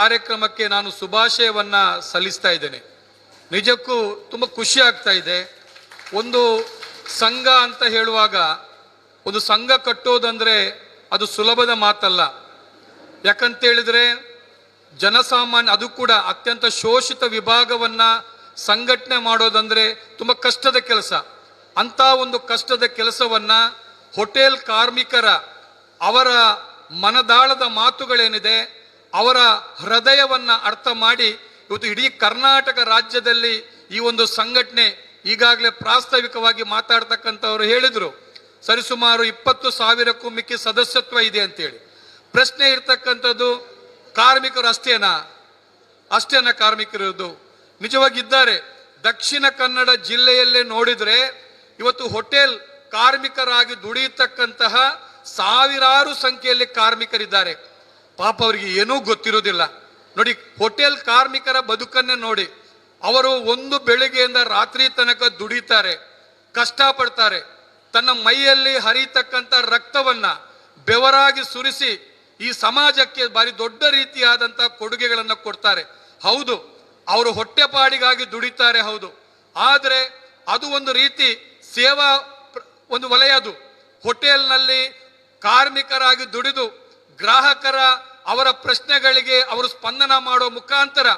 ಕಾರ್ಯಕ್ರಮಕ್ಕೆ ನಾನು ಶುಭಾಶಯವನ್ನು ಸಲ್ಲಿಸ್ತಾ ಇದ್ದೇನೆ. ನಿಜಕ್ಕೂ ತುಂಬ ಖುಷಿ ಆಗ್ತಾ ಇದೆ. ಒಂದು ಸಂಘ ಅಂತ ಹೇಳುವಾಗ, ಒಂದು ಸಂಘ ಕಟ್ಟೋದಂದರೆ ಅದು ಸುಲಭದ ಮಾತಲ್ಲ. ಯಾಕಂತ ಹೇಳಿದ್ರೆ ಜನಸಾಮಾನ್ಯ, ಅದು ಕೂಡ ಅತ್ಯಂತ ಶೋಷಿತ ವಿಭಾಗವನ್ನ ಸಂಘಟನೆ ಮಾಡೋದಂದರೆ ತುಂಬ ಕಷ್ಟದ ಕೆಲಸ. ಅಂತ ಒಂದು ಕಷ್ಟದ ಕೆಲಸವನ್ನ ಹೋಟೆಲ್ ಕಾರ್ಮಿಕರ ಅವರ ಮನದಾಳದ ಮಾತುಗಳೇನಿದೆ ಅವರ ಹೃದಯವನ್ನು ಅರ್ಥ ಮಾಡಿ, ಇವತ್ತು ಇಡೀ ಕರ್ನಾಟಕ ರಾಜ್ಯದಲ್ಲಿ ಈ ಒಂದು ಸಂಘಟನೆ ಈಗಾಗಲೇ ಪ್ರಾಸ್ತಾವಿಕವಾಗಿ ಮಾತಾಡ್ತಕ್ಕಂಥವ್ರು ಹೇಳಿದರು. ಸರಿಸುಮಾರು ಇಪ್ಪತ್ತು ಸಾವಿರಕ್ಕೂ ಮಿಕ್ಕಿ ಸದಸ್ಯತ್ವ ಇದೆ ಅಂತೇಳಿ. ಪ್ರಶ್ನೆ ಇರ್ತಕ್ಕಂಥದ್ದು, ಕಾರ್ಮಿಕರು ಅಷ್ಟೇನಾ? ಅಷ್ಟೇನಾ ಕಾರ್ಮಿಕರಿರೋದು ನಿಜವಾಗಿದ್ದಾರೆ, ದಕ್ಷಿಣ ಕನ್ನಡ ಜಿಲ್ಲೆಯಲ್ಲೇ ನೋಡಿದರೆ ಇವತ್ತು ಹೋಟೆಲ್ ಕಾರ್ಮಿಕರಾಗಿ ದುಡಿಯತಕ್ಕಂತಹ ಸಾವಿರಾರು ಸಂಖ್ಯೆಯಲ್ಲಿ ಕಾರ್ಮಿಕರಿದ್ದಾರೆ. ಪಾಪ ಅವರಿಗೆ ಏನೂ ಗೊತ್ತಿರೋದಿಲ್ಲ ನೋಡಿ, ಹೋಟೆಲ್ ಕಾರ್ಮಿಕರ ಬದುಕನ್ನೇ ನೋಡಿ. ಅವರು ಒಂದು ಬೆಳಿಗ್ಗೆಯಿಂದ ರಾತ್ರಿ ತನಕ ದುಡಿತಾರೆ, ಕಷ್ಟಪಡ್ತಾರೆ. ತನ್ನ ಮೈಯಲ್ಲಿ ಹರಿತಕ್ಕಂಥ ರಕ್ತವನ್ನ ಬೆವರಾಗಿ ಸುರಿಸಿ ಈ ಸಮಾಜಕ್ಕೆ ಬಾರಿ ದೊಡ್ಡ ರೀತಿಯಾದಂಥ ಕೊಡುಗೆಗಳನ್ನು ಕೊಡ್ತಾರೆ. ಹೌದು, ಅವರು ಹೊಟ್ಟೆಪಾಡಿಗಾಗಿ ದುಡಿತಾರೆ, ಹೌದು. ಆದರೆ ಅದು ಒಂದು ರೀತಿ ಸೇವಾ ಒಂದು ವಲಯ ಅದು. ಹೋಟೆಲ್ನಲ್ಲಿ ಕಾರ್ಮಿಕರಾಗಿ ದುಡಿದು ಗ್ರಾಹಕರ, ಅವರ ಪ್ರಶ್ನೆಗಳಿಗೆ ಅವರು ಸ್ಪಂದನ ಮಾಡೋ ಮುಖಾಂತರ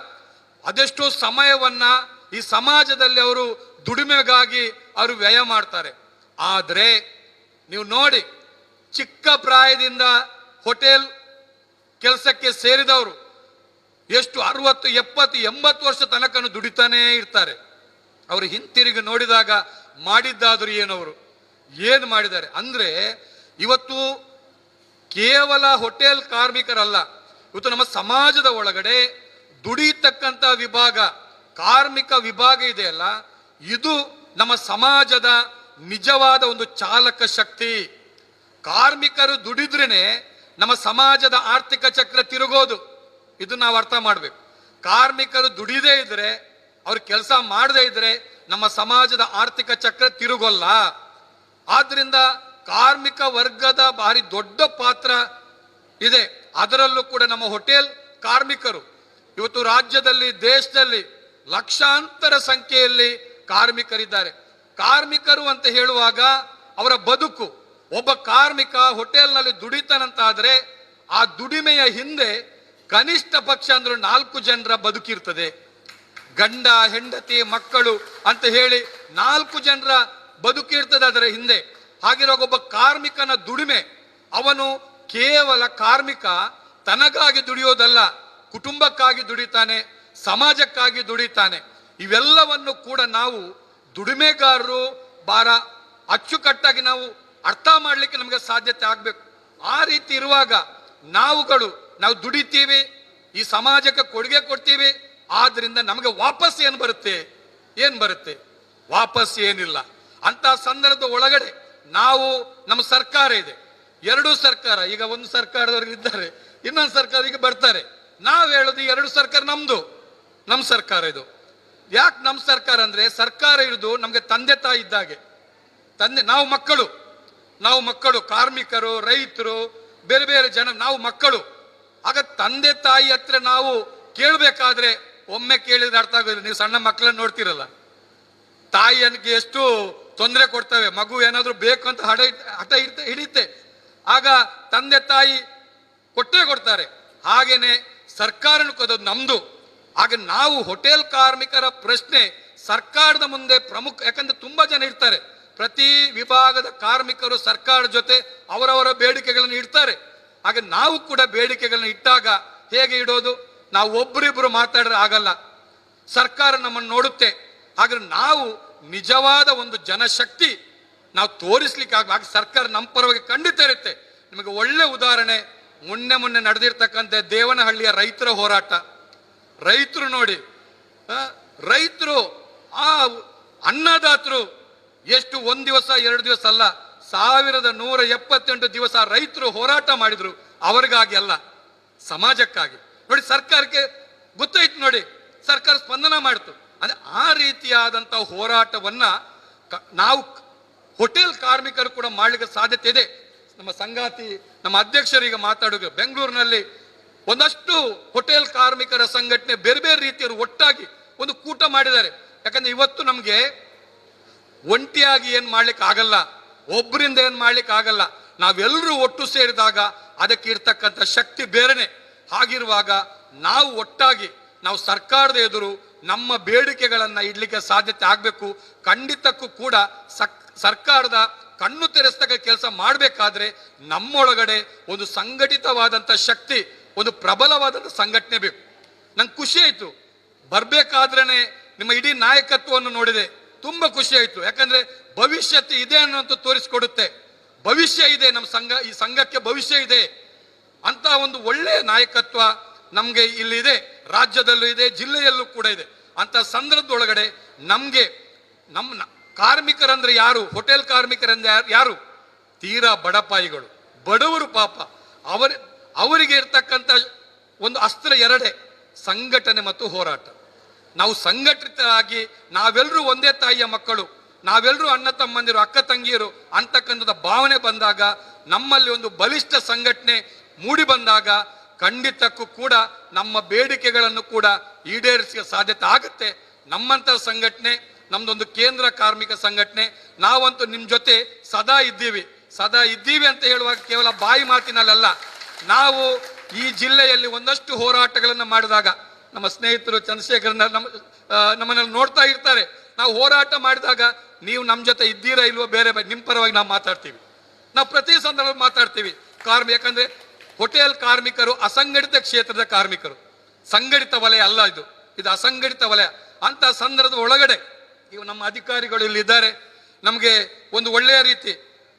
ಅದೆಷ್ಟೋ ಸಮಯವನ್ನ ಈ ಸಮಾಜದಲ್ಲಿ ಅವರು ದುಡಿಮೆಗಾಗಿ ಅವರು ವ್ಯಯ ಮಾಡ್ತಾರೆ. ಆದರೆ ನೀವು ನೋಡಿ, ಚಿಕ್ಕ ಪ್ರಾಯದಿಂದ ಹೋಟೆಲ್ ಕೆಲಸಕ್ಕೆ ಸೇರಿದವರು ಎಷ್ಟು ಅರವತ್ತು, ಎಪ್ಪತ್ತು, ಎಂಬತ್ತು ವರ್ಷ ತನಕ ದುಡಿತಾನೇ ಇರ್ತಾರೆ. ಅವರು ಹಿಂತಿರುಗಿ ನೋಡಿದಾಗ ಮಾಡಿದ್ದಾದರೂ ಏನವರು? ಏನು ಮಾಡಿದ್ದಾರೆ? ಅಂದರೆ ಇವತ್ತು ಕೇವಲ ಹೋಟೆಲ್ ಕಾರ್ಮಿಕರಲ್ಲ, ಇವತ್ತು ನಮ್ಮ ಸಮಾಜದ ಒಳಗಡೆ ದುಡಿತಕ್ಕಂಥ ವಿಭಾಗ, ಕಾರ್ಮಿಕ ವಿಭಾಗ ಇದೆಯಲ್ಲ ಇದು ನಮ್ಮ ಸಮಾಜದ ನಿಜವಾದ ಒಂದು ಚಾಲಕ ಶಕ್ತಿ. ಕಾರ್ಮಿಕರು ದುಡಿದ್ರೇನೆ ನಮ್ಮ ಸಮಾಜದ ಆರ್ಥಿಕ ಚಕ್ರ ತಿರುಗೋದು. ಇದು ನಾವು ಅರ್ಥ ಮಾಡಬೇಕು. ಕಾರ್ಮಿಕರು ದುಡಿದೇ ಇದ್ರೆ, ಅವ್ರು ಕೆಲಸ ಮಾಡದೇ ಇದ್ರೆ ನಮ್ಮ ಸಮಾಜದ ಆರ್ಥಿಕ ಚಕ್ರ ತಿರುಗೋಲ್ಲ. ಆದ್ರಿಂದ ಕಾರ್ಮಿಕ ವರ್ಗದ ಭಾರಿ ದೊಡ್ಡ ಪಾತ್ರ ಇದೆ. ಅದರಲ್ಲೂ ಕೂಡ ನಮ್ಮ ಹೋಟೆಲ್ ಕಾರ್ಮಿಕರು. ಇವತ್ತು ರಾಜ್ಯದಲ್ಲಿ, ದೇಶದಲ್ಲಿ ಲಕ್ಷಾಂತರ ಸಂಖ್ಯೆಯಲ್ಲಿ ಕಾರ್ಮಿಕರಿದ್ದಾರೆ. ಕಾರ್ಮಿಕರು ಅಂತ ಹೇಳುವಾಗ ಅವರ ಬದುಕು. ಒಬ್ಬ ಕಾರ್ಮಿಕ ಹೋಟೆಲ್ನಲ್ಲಿ ದುಡಿತಾನಂತಾದರೆ ಆ ದುಡಿಮೆಯ ಹಿಂದೆ ಕನಿಷ್ಠ ಪಕ್ಷ ಅಂದ್ರೆ ನಾಲ್ಕು ಜನರ ಬದುಕಿರ್ತದೆ. ಗಂಡ, ಹೆಂಡತಿ, ಮಕ್ಕಳು ಅಂತ ಹೇಳಿ ನಾಲ್ಕು ಜನರ ಬದುಕಿರ್ತದೆ ಅದರ ಹಿಂದೆ. ಹಾಗಿರುವಾಗ ಒಬ್ಬ ಕಾರ್ಮಿಕನ ದುಡಿಮೆ, ಅವನು ಕೇವಲ ಕಾರ್ಮಿಕ, ತನಗಾಗಿ ದುಡಿಯೋದಲ್ಲ, ಕುಟುಂಬಕ್ಕಾಗಿ ದುಡಿತಾನೆ, ಸಮಾಜಕ್ಕಾಗಿ ದುಡಿತಾನೆ. ಇವೆಲ್ಲವನ್ನು ಕೂಡ ನಾವು ದುಡಿಮೆಗಾರರು ಬಾರ ಅಚ್ಚುಕಟ್ಟಾಗಿ ನಾವು ಅರ್ಥ ಮಾಡಲಿಕ್ಕೆ ನಮಗೆ ಸಾಧ್ಯತೆ ಆಗಬೇಕು. ಆ ರೀತಿ ಇರುವಾಗ ನಾವುಗಳು, ನಾವು ದುಡಿತೀವಿ, ಈ ಸಮಾಜಕ್ಕೆ ಕೊಡುಗೆ ಕೊಡ್ತೀವಿ, ಆದ್ರಿಂದ ನಮಗೆ ವಾಪಸ್ ಏನು ಬರುತ್ತೆ? ಏನು ಬರುತ್ತೆ? ವಾಪಸ್ ಏನಿಲ್ಲ. ಅಂತ ಸಂದರ್ಭದ ಒಳಗಡೆ ನಾವು, ನಮ್ಮ ಸರ್ಕಾರ ಇದೆ. ಎರಡೂ ಸರ್ಕಾರ, ಈಗ ಒಂದು ಸರ್ಕಾರದವ್ರಿಗೆ ಇದ್ದಾರೆ, ಇನ್ನೊಂದು ಸರ್ಕಾರಕ್ಕೆ ಬರ್ತಾರೆ. ನಾವು ಹೇಳೋದು ಎರಡು ಸರ್ಕಾರ ನಮ್ದು ನಮ್ಮ ಸರ್ಕಾರ ಇದು. ಯಾಕೆ ನಮ್ಮ ಸರ್ಕಾರ ಅಂದ್ರೆ, ಸರ್ಕಾರ ಇರೋದು ನಮಗೆ ತಂದೆ ತಾಯಿ ಇದ್ದಾಗೆ ತಂದೆ, ನಾವು ಮಕ್ಕಳು. ನಾವು ಮಕ್ಕಳು, ಕಾರ್ಮಿಕರು, ರೈತರು, ಬೇರೆ ಬೇರೆ ಜನ, ನಾವು ಮಕ್ಕಳು. ಆಗ ತಂದೆ ತಾಯಿ ಹತ್ರ ನಾವು ಕೇಳಬೇಕಾದ್ರೆ, ಒಮ್ಮೆ ಕೇಳಿದ್ರೆ ಅರ್ಥ ಆಗೋದಿಲ್ಲ. ನೀವು ಸಣ್ಣ ಮಕ್ಕಳನ್ನ ನೋಡ್ತಿರಲ್ಲ. ತಾಯಿಯನ್ಗೆ ಎಷ್ಟು ತೊಂದರೆ ಕೊಡ್ತವೆ, ಮಗು ಏನಾದರೂ ಬೇಕು ಅಂತ ಹಡ ಹಠ ಇರ್ತ ಹಿಡಿಯುತ್ತೆ. ಆಗ ತಂದೆ ತಾಯಿ ಕೊಟ್ಟೇ ಕೊಡ್ತಾರೆ. ಹಾಗೇನೆ ಸರ್ಕಾರನು ಅದು ನಮ್ದು. ಹಾಗೆ ನಾವು ಹೋಟೆಲ್ ಕಾರ್ಮಿಕರ ಪ್ರಶ್ನೆ ಸರ್ಕಾರದ ಮುಂದೆ ಪ್ರಮುಖ, ಯಾಕಂದ್ರೆ ತುಂಬಾ ಜನ ಇರ್ತಾರೆ. ಪ್ರತಿ ವಿಭಾಗದ ಕಾರ್ಮಿಕರು ಸರ್ಕಾರ ಜೊತೆ ಅವರವರ ಬೇಡಿಕೆಗಳನ್ನು ಇಡ್ತಾರೆ. ಹಾಗೆ ನಾವು ಕೂಡ ಬೇಡಿಕೆಗಳನ್ನ ಇಟ್ಟಾಗ ಹೇಗೆ ಇಡೋದು? ನಾವು ಒಬ್ಬರಿಬ್ಬರು ಮಾತಾಡಿದ್ರೆ ಆಗಲ್ಲ. ಸರ್ಕಾರ ನಮ್ಮನ್ನು ನೋಡುತ್ತೆ. ಆದರೆ ನಾವು ನಿಜವಾದ ಒಂದು ಜನಶಕ್ತಿ ನಾವು ತೋರಿಸ್ಲಿಕ್ಕೆ ಆಗ ಸರ್ಕಾರ ನಮ್ಮ ಪರವಾಗಿ ಖಂಡಿತ ಇರುತ್ತೆ. ನಿಮಗೆ ಒಳ್ಳೆ ಉದಾಹರಣೆ, ಮೊನ್ನೆ ಮೊನ್ನೆ ನಡೆದಿರ್ತಕ್ಕಂಥ ದೇವನಹಳ್ಳಿಯ ರೈತರ ಹೋರಾಟ. ರೈತರು ನೋಡಿ ರೈತರು ಆ ಅನ್ನದಾತರು ಎಷ್ಟು ಒಂದು ದಿವಸ, ಎರಡು ದಿವಸ ಅಲ್ಲ, ಸಾವಿರದ ನೂರ ಎಪ್ಪತ್ತೆಂಟು ದಿವಸ ರೈತರು ಹೋರಾಟ ಮಾಡಿದ್ರು, ಅವರಿಗಾಗಿ ಅಲ್ಲ, ಸಮಾಜಕ್ಕಾಗಿ. ನೋಡಿ ಸರ್ಕಾರಕ್ಕೆ ಗೊತ್ತಾಯ್ತು ನೋಡಿ, ಸರ್ಕಾರ ಸ್ಪಂದನ ಮಾಡಿತು. ಅಂದ್ರೆ ಆ ರೀತಿಯಾದಂಥ ಹೋರಾಟವನ್ನ ನಾವು ಹೋಟೆಲ್ ಕಾರ್ಮಿಕರು ಕೂಡ ಮಾಡ್ಲಿಕ್ಕೆ ಸಾಧ್ಯತೆ ಇದೆ. ನಮ್ಮ ಸಂಗಾತಿ, ನಮ್ಮ ಅಧ್ಯಕ್ಷರೀಗ ಮಾತಾಡೋದು ಬೆಂಗಳೂರಿನಲ್ಲಿ ಒಂದಷ್ಟು ಹೋಟೆಲ್ ಕಾರ್ಮಿಕರ ಸಂಘಟನೆ ಬೇರೆ ಬೇರೆ ರೀತಿಯವರು ಒಟ್ಟಾಗಿ ಒಂದು ಕೂಟ ಮಾಡಿದ್ದಾರೆ. ಯಾಕಂದ್ರೆ ಇವತ್ತು ನಮಗೆ ಒಂಟಿಯಾಗಿ ಏನು ಮಾಡ್ಲಿಕ್ಕೆ ಆಗಲ್ಲ ಒಬ್ಬರಿಂದ ಏನು ಮಾಡ್ಲಿಕ್ಕೆ ಆಗಲ್ಲ. ನಾವೆಲ್ಲರೂ ಒಟ್ಟು ಸೇರಿದಾಗ ಅದಕ್ಕೆ ಇರ್ತಕ್ಕಂಥ ಶಕ್ತಿ ಬೇರೆನೆ. ಹಾಗಿರುವಾಗ ನಾವು ಒಟ್ಟಾಗಿ ನಾವು ಸರ್ಕಾರದ ಎದುರು ನಮ್ಮ ಬೇಡಿಕೆಗಳನ್ನು ಇಡಲಿಕ್ಕೆ ಸಾಧ್ಯತೆ ಆಗಬೇಕು. ಖಂಡಿತಕ್ಕೂ ಕೂಡ ಸಕ್, ಸರ್ಕಾರದ ಕಣ್ಣು ತೆರೆಸ್ತಕ್ಕ ಕೆಲಸ ಮಾಡಬೇಕಾದ್ರೆ ನಮ್ಮೊಳಗಡೆ ಒಂದು ಸಂಘಟಿತವಾದಂಥ ಶಕ್ತಿ, ಒಂದು ಪ್ರಬಲವಾದಂಥ ಸಂಘಟನೆ ಬೇಕು. ನಂಗೆ ಖುಷಿ ಆಯಿತು. ಬರಬೇಕಾದ್ರೇ ನಿಮ್ಮ ಇಡೀ ನಾಯಕತ್ವವನ್ನು ನೋಡಿದೆ. ತುಂಬ ಖುಷಿ ಆಯಿತು. ಯಾಕಂದರೆ ಭವಿಷ್ಯತ್ ಇದೆ ಅನ್ನೋಂತ ತೋರಿಸ್ಕೊಡುತ್ತೆ. ಭವಿಷ್ಯ ಇದೆ, ನಮ್ಮ ಸಂಘ, ಈ ಸಂಘಕ್ಕೆ ಭವಿಷ್ಯ ಇದೆ. ಅಂತ ಒಂದು ಒಳ್ಳೆಯ ನಾಯಕತ್ವ ನಮ್ಗೆ ಇಲ್ಲಿದೆ, ರಾಜ್ಯದಲ್ಲೂ ಇದೆ, ಜಿಲ್ಲೆಯಲ್ಲೂ ಕೂಡ ಇದೆ. ಅಂತ ಸಂದರ್ಭದೊಳಗಡೆ ನಮಗೆ ನಮ್ಮ ಕಾರ್ಮಿಕರಂದ್ರೆ ಯಾರು? ಹೋಟೆಲ್ ಕಾರ್ಮಿಕರಂದ್ರೆ ಯಾರು- ಯಾರು? ತೀರಾ ಬಡಪಾಯಿಗಳು. ಬಡವರು ಪಾಪ. ಅವರ ಅವರಿಗೆ ಇರ್ತಕ್ಕಂಥ ಒಂದು ಅಸ್ತ್ರ ಎರಡೇ, ಸಂಘಟನೆ ಮತ್ತು ಹೋರಾಟ. ನಾವು ಸಂಘಟಿತರಾಗಿ ನಾವೆಲ್ಲರೂ ಒಂದೇ ತಾಯಿಯ ಮಕ್ಕಳು ನಾವೆಲ್ಲರೂ ಅಣ್ಣ ತಮ್ಮಂದಿರು, ಅಕ್ಕ ತಂಗಿಯರು ಅಂತಕ್ಕಂಥದ್ದು ಭಾವನೆ ಬಂದಾಗ, ನಮ್ಮಲ್ಲಿ ಒಂದು ಬಲಿಷ್ಠ ಸಂಘಟನೆ ಮೂಡಿ ಬಂದಾಗ ಖಂಡಿತಕ್ಕೂ ಕೂಡ ನಮ್ಮ ಬೇಡಿಕೆಗಳನ್ನು ಕೂಡ ಈಡೇರಿಸುವ ಸಾಧ್ಯತೆ ಆಗುತ್ತೆ. ನಮ್ಮಂಥ ಸಂಘಟನೆ, ನಮ್ದೊಂದು ಕೇಂದ್ರ ಕಾರ್ಮಿಕ ಸಂಘಟನೆ, ನಾವಂತೂ ನಿಮ್ಮ ಜೊತೆ ಸದಾ ಇದ್ದೀವಿ. ಸದಾ ಇದ್ದೀವಿ ಅಂತ ಹೇಳುವಾಗ ಕೇವಲ ಬಾಯಿ ಮಾತಿನಲ್ಲ ನಾವು ಈ ಜಿಲ್ಲೆಯಲ್ಲಿ ಒಂದಷ್ಟು ಹೋರಾಟಗಳನ್ನು ಮಾಡಿದಾಗ ನಮ್ಮ ಸ್ನೇಹಿತರು ಚಂದ್ರಶೇಖರ್ ನಮ್ಮ ನಮ್ಮನ್ನೆಲ್ಲ ನೋಡ್ತಾ ಇರ್ತಾರೆ. ನಾವು ಹೋರಾಟ ಮಾಡಿದಾಗ ನೀವು ನಮ್ಮ ಜೊತೆ ಇದ್ದೀರಾ ಇಲ್ವೋ ಬೇರೆ ನಿಮ್ಮ ಪರವಾಗಿ ನಾವು ಮಾತಾಡ್ತೀವಿ. ನಾವು ಪ್ರತಿ ಸಂದರ್ಭ ಮಾತಾಡ್ತೀವಿ. ಕಾರ್ಮಿ ಯಾಕಂದ್ರೆ ಹೋಟೆಲ್ ಕಾರ್ಮಿಕರು ಅಸಂಘಟಿತ ಕ್ಷೇತ್ರದ ಕಾರ್ಮಿಕರು. ಸಂಘಟಿತ ವಲಯ ಅಲ್ಲ ಇದು. ಇದು ಅಸಂಘಟಿತ ವಲಯ. ಅಂತ ಸಂದರ್ಭದ ಒಳಗಡೆ ಇವು ನಮ್ಮ ಅಧಿಕಾರಿಗಳು ಇಲ್ಲಿದ್ದಾರೆ. ನಮಗೆ ಒಂದು ಒಳ್ಳೆಯ ರೀತಿ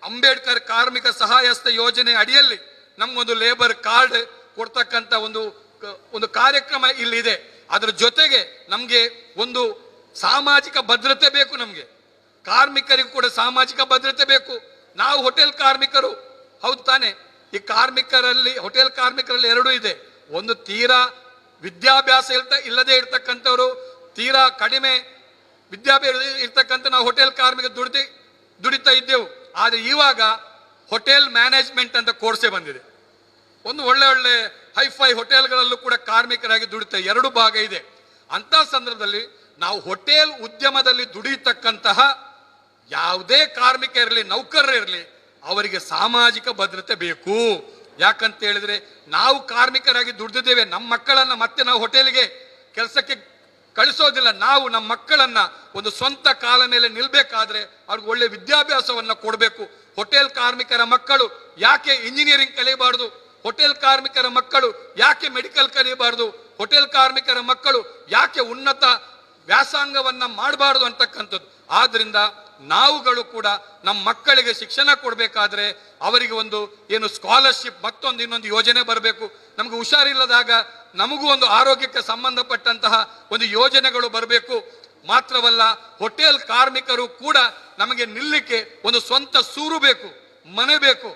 ಅಂಬೇಡ್ಕರ್ ಕಾರ್ಮಿಕ ಸಹಾಯಸ್ತ ಯೋಜನೆ ಅಡಿಯಲ್ಲಿ ನಮಗೊಂದು ಲೇಬರ್ ಕಾರ್ಡ್ ಕೊಡ್ತಕ್ಕಂಥ ಒಂದು ಒಂದು ಕಾರ್ಯಕ್ರಮ ಇಲ್ಲಿದೆ. ಅದರ ಜೊತೆಗೆ ನಮಗೆ ಒಂದು ಸಾಮಾಜಿಕ ಭದ್ರತೆ ಬೇಕು ನಮಗೆ. ಕಾರ್ಮಿಕರಿಗೂ ಕೂಡ ಸಾಮಾಜಿಕ ಭದ್ರತೆ ಬೇಕು. ನಾವು ಹೋಟೆಲ್ ಕಾರ್ಮಿಕರು. ಹೌದು ತಾನೆ? ಈ ಕಾರ್ಮಿಕರಲ್ಲಿ, ಹೋಟೆಲ್ ಕಾರ್ಮಿಕರಲ್ಲಿ ಎರಡೂ ಇದೆ. ಒಂದು ತೀರಾ ವಿದ್ಯಾಭ್ಯಾಸ ಇರ್ತ ಇಲ್ಲದೆ ಇರ್ತಕ್ಕಂಥವ್ರು, ತೀರಾ ಕಡಿಮೆ ವಿದ್ಯಾಭ್ಯಾಸ ಇರ್ತಕ್ಕಂಥ ನಾವು ಹೋಟೆಲ್ ಕಾರ್ಮಿಕ ದುಡಿತಿ ದುಡಿತಾ ಇದ್ದೆವು. ಆದರೆ ಇವಾಗ ಹೋಟೆಲ್ ಮ್ಯಾನೇಜ್ಮೆಂಟ್ ಅಂತ ಕೋರ್ಸೇ ಬಂದಿದೆ. ಒಂದು ಒಳ್ಳೆ ಒಳ್ಳೆ ಹೈಫೈ ಹೋಟೆಲ್ಗಳಲ್ಲೂ ಕೂಡ ಕಾರ್ಮಿಕರಾಗಿ ದುಡಿತ ಎರಡು ಭಾಗ ಇದೆ. ಅಂತ ಸಂದರ್ಭದಲ್ಲಿ ನಾವು ಹೋಟೆಲ್ ಉದ್ಯಮದಲ್ಲಿ ದುಡಿಯತಕ್ಕಂತಹ ಯಾವುದೇ ಕಾರ್ಮಿಕ ಇರಲಿ ನೌಕರರು ಇರಲಿ ಅವರಿಗೆ ಸಾಮಾಜಿಕ ಭದ್ರತೆ ಬೇಕು. ಯಾಕಂತ ಹೇಳಿದ್ರೆ ನಾವು ಕಾರ್ಮಿಕರಾಗಿ ದುಡಿದಿದ್ದೇವೆ, ನಮ್ಮ ಮಕ್ಕಳನ್ನ ಮತ್ತೆ ನಾವು ಹೋಟೆಲ್ಗೆ ಕೆಲಸಕ್ಕೆ ಕಳಿಸೋದಿಲ್ಲ. ನಾವು ನಮ್ಮ ಮಕ್ಕಳನ್ನ ಒಂದು ಸ್ವಂತ ಕಾಲ ಮೇಲೆ ನಿಲ್ಬೇಕಾದ್ರೆ ಅವ್ರಿಗೆ ಒಳ್ಳೆ ವಿದ್ಯಾಭ್ಯಾಸವನ್ನ ಕೊಡಬೇಕು. ಹೋಟೆಲ್ ಕಾರ್ಮಿಕರ ಮಕ್ಕಳು ಯಾಕೆ ಇಂಜಿನಿಯರಿಂಗ್ ಕಲಿಯಬಾರದು? ಹೋಟೆಲ್ ಕಾರ್ಮಿಕರ ಮಕ್ಕಳು ಯಾಕೆ ಮೆಡಿಕಲ್ ಕಲಿಯಬಾರದು? ಹೋಟೆಲ್ ಕಾರ್ಮಿಕರ ಮಕ್ಕಳು ಯಾಕೆ ಉನ್ನತ ವ್ಯಾಸಂಗವನ್ನ ಮಾಡಬಾರದು ಅಂತಕ್ಕಂಥದ್ದು. ಆದ್ರಿಂದ ನಾವುಗಳು ಕೂಡ ನಮ್ಮ ಮಕ್ಕಳಿಗೆ ಶಿಕ್ಷಣ ಕೊಡಬೇಕಾದ್ರೆ ಅವರಿಗೆ ಒಂದು ಏನು ಸ್ಕಾಲರ್ಶಿಪ್ ಮತ್ತೊಂದು ಇನ್ನೊಂದು ಯೋಜನೆ ಬರಬೇಕು. ನಮಗೆ ಹುಷಾರಿಲ್ಲದಾಗ ನಮಗೂ ಒಂದು ಆರೋಗ್ಯಕ್ಕೆ ಸಂಬಂಧಪಟ್ಟಂತಹ ಒಂದು ಯೋಜನೆಗಳು ಬರಬೇಕು. ಮಾತ್ರವಲ್ಲ ಹೋಟೆಲ್ ಕಾರ್ಮಿಕರು ಕೂಡ ನಮಗೆ ನಿಲ್ಲಿಕ್ಕೆ ಒಂದು ಸ್ವಂತ ಸೂರು ಬೇಕು, ಮನೆ ಬೇಕು.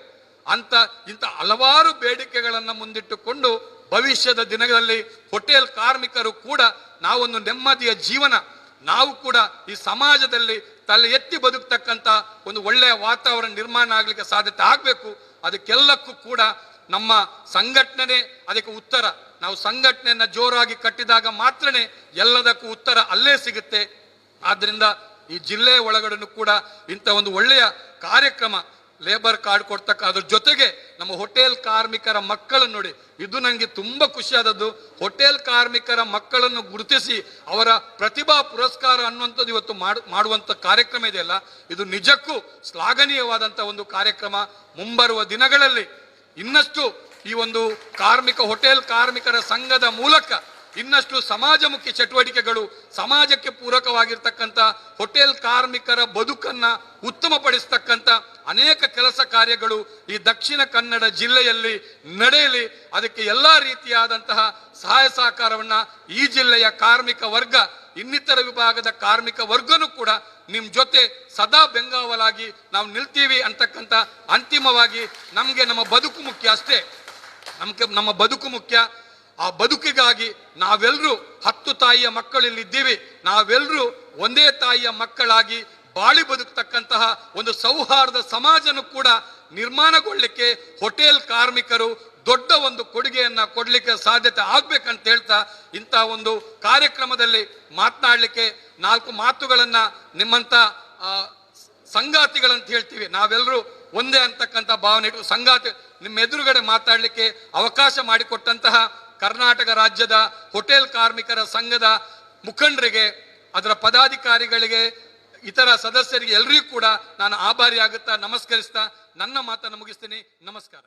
ಅಂತ ಇಂಥ ಹಲವಾರು ಬೇಡಿಕೆಗಳನ್ನು ಮುಂದಿಟ್ಟುಕೊಂಡು ಭವಿಷ್ಯದ ದಿನಗಳಲ್ಲಿ ಹೋಟೆಲ್ ಕಾರ್ಮಿಕರು ಕೂಡ ನಾವೊಂದು ನೆಮ್ಮದಿಯ ಜೀವನ ನಾವು ಕೂಡ ಈ ಸಮಾಜದಲ್ಲಿ ತಲೆ ಎತ್ತಿ ಬದುಕ್ತಕ್ಕಂಥ ಒಂದು ಒಳ್ಳೆಯ ವಾತಾವರಣ ನಿರ್ಮಾಣ ಆಗಲಿಕ್ಕೆ ಸಾಧ್ಯತೆ ಆಗಬೇಕು. ಅದಕ್ಕೆಲ್ಲಕ್ಕೂ ಕೂಡ ನಮ್ಮ ಸಂಘಟನೆ ಅದಕ್ಕೆ ಉತ್ತರ. ನಾವು ಸಂಘಟನೆಯನ್ನು ಜೋರಾಗಿ ಕಟ್ಟಿದಾಗ ಮಾತ್ರನೇ ಎಲ್ಲದಕ್ಕೂ ಉತ್ತರ ಅಲ್ಲೇ ಸಿಗುತ್ತೆ. ಆದ್ದರಿಂದ ಈ ಜಿಲ್ಲೆಯ ಒಳಗಡೆ ಕೂಡ ಇಂಥ ಒಂದು ಒಳ್ಳೆಯ ಕಾರ್ಯಕ್ರಮ ಲೇಬರ್ ಕಾರ್ಡ್ ಕೊಡ್ತಕ್ಕ, ಅದ್ರ ಜೊತೆಗೆ ನಮ್ಮ ಹೋಟೆಲ್ ಕಾರ್ಮಿಕರ ಮಕ್ಕಳನ್ನು ನೋಡಿ. ಇದು ನನಗೆ ತುಂಬಾ ಖುಷಿಯಾದದ್ದು ಹೋಟೆಲ್ ಕಾರ್ಮಿಕರ ಮಕ್ಕಳನ್ನು ಗುರುತಿಸಿ ಅವರ ಪ್ರತಿಭಾ ಪುರಸ್ಕಾರ ಅನ್ನುವಂಥದ್ದು ಇವತ್ತು ಮಾಡು ಮಾಡುವಂತ ಕಾರ್ಯಕ್ರಮ ಇದೆಯಲ್ಲ ಇದು ನಿಜಕ್ಕೂ ಶ್ಲಾಘನೀಯವಾದಂಥ ಒಂದು ಕಾರ್ಯಕ್ರಮ. ಮುಂಬರುವ ದಿನಗಳಲ್ಲಿ ಇನ್ನಷ್ಟು ಈ ಒಂದು ಕಾರ್ಮಿಕ ಹೋಟೆಲ್ ಕಾರ್ಮಿಕರ ಸಂಘದ ಮೂಲಕ ಇನ್ನಷ್ಟು ಸಮಾಜಮುಖಿ ಚಟುವಟಿಕೆಗಳು ಸಮಾಜಕ್ಕೆ ಪೂರಕವಾಗಿರ್ತಕ್ಕಂಥ ಹೋಟೆಲ್ ಕಾರ್ಮಿಕರ ಬದುಕನ್ನ ಉತ್ತಮಪಡಿಸ್ತಕ್ಕಂಥ ಅನೇಕ ಕೆಲಸ ಕಾರ್ಯಗಳು ಈ ದಕ್ಷಿಣ ಕನ್ನಡ ಜಿಲ್ಲೆಯಲ್ಲಿ ನಡೆಯಲಿ, ಅದಕ್ಕೆ ಎಲ್ಲ ರೀತಿಯಾದಂತಹ ಸಹಾಯ ಸಹಕಾರವನ್ನು ಈ ಜಿಲ್ಲೆಯ ಕಾರ್ಮಿಕ ವರ್ಗ, ಇನ್ನಿತರ ವಿಭಾಗದ ಕಾರ್ಮಿಕ ವರ್ಗನೂ ಕೂಡ ನಿಮ್ಮ ಜೊತೆ ಸದಾ ಬೆಂಗಾವಲಾಗಿ ನಾವು ನಿಲ್ತೀವಿ ಅಂತಕ್ಕಂಥ ಅಂತಿಮವಾಗಿ ನಮಗೆ ನಮ್ಮ ಬದುಕು ಮುಖ್ಯ ಅಷ್ಟೇ. ನಮಗೆ ನಮ್ಮ ಬದುಕು ಮುಖ್ಯ. ಆ ಬದುಕಿಗಾಗಿ ನಾವೆಲ್ಲರೂ ಹತ್ತು ತಾಯಿಯ ಮಕ್ಕಳಲ್ಲಿದ್ದೀವಿ. ನಾವೆಲ್ಲರೂ ಒಂದೇ ತಾಯಿಯ ಮಕ್ಕಳಾಗಿ ಬಾಳಿ ಬದುಕ್ತಕ್ಕಂತಹ ಒಂದು ಸೌಹಾರ್ದ ಸಮಾಜನು ಕೂಡ ನಿರ್ಮಾಣಗೊಳ್ಳಿಕ್ಕೆ ಹೋಟೆಲ್ ಕಾರ್ಮಿಕರು ದೊಡ್ಡ ಒಂದು ಕೊಡುಗೆಯನ್ನ ಕೊಡಲಿಕ್ಕೆ ಸಾಧ್ಯತೆ ಆಗ್ಬೇಕಂತ ಹೇಳ್ತಾ ಇಂಥ ಒಂದು ಕಾರ್ಯಕ್ರಮದಲ್ಲಿ ಮಾತನಾಡ್ಲಿಕ್ಕೆ ನಾಲ್ಕು ಮಾತುಗಳನ್ನ ನಿಮ್ಮಂತ ಆ, ಸಂಗಾತಿಗಳಂತ ಹೇಳ್ತೀವಿ. ನಾವೆಲ್ಲರೂ ಒಂದೇ ಅಂತಕ್ಕಂಥ ಭಾವನೆ ಇಟ್ಟು ಸಂಗಾತಿ ನಿಮ್ಮ ಎದುರುಗಡೆ ಮಾತಾಡಲಿಕ್ಕೆ ಅವಕಾಶ ಮಾಡಿಕೊಟ್ಟಂತಹ ಕರ್ನಾಟಕ ರಾಜ್ಯದ ಹೋಟೆಲ್ ಕಾರ್ಮಿಕರ ಸಂಘದ ಮುಖಂಡರಿಗೆ, ಅದರ ಪದಾಧಿಕಾರಿಗಳಿಗೆ, ಇತರ ಸದಸ್ಯರಿಗೆ ಎಲ್ರಿಗೂ ಕೂಡ ನಾನು ಆಭಾರಿ ಆಗುತ್ತಾ ನಮಸ್ಕರಿಸ್ತಾ ನನ್ನ ಮಾತನ್ನು ಮುಗಿಸ್ತೀನಿ. ನಮಸ್ಕಾರ.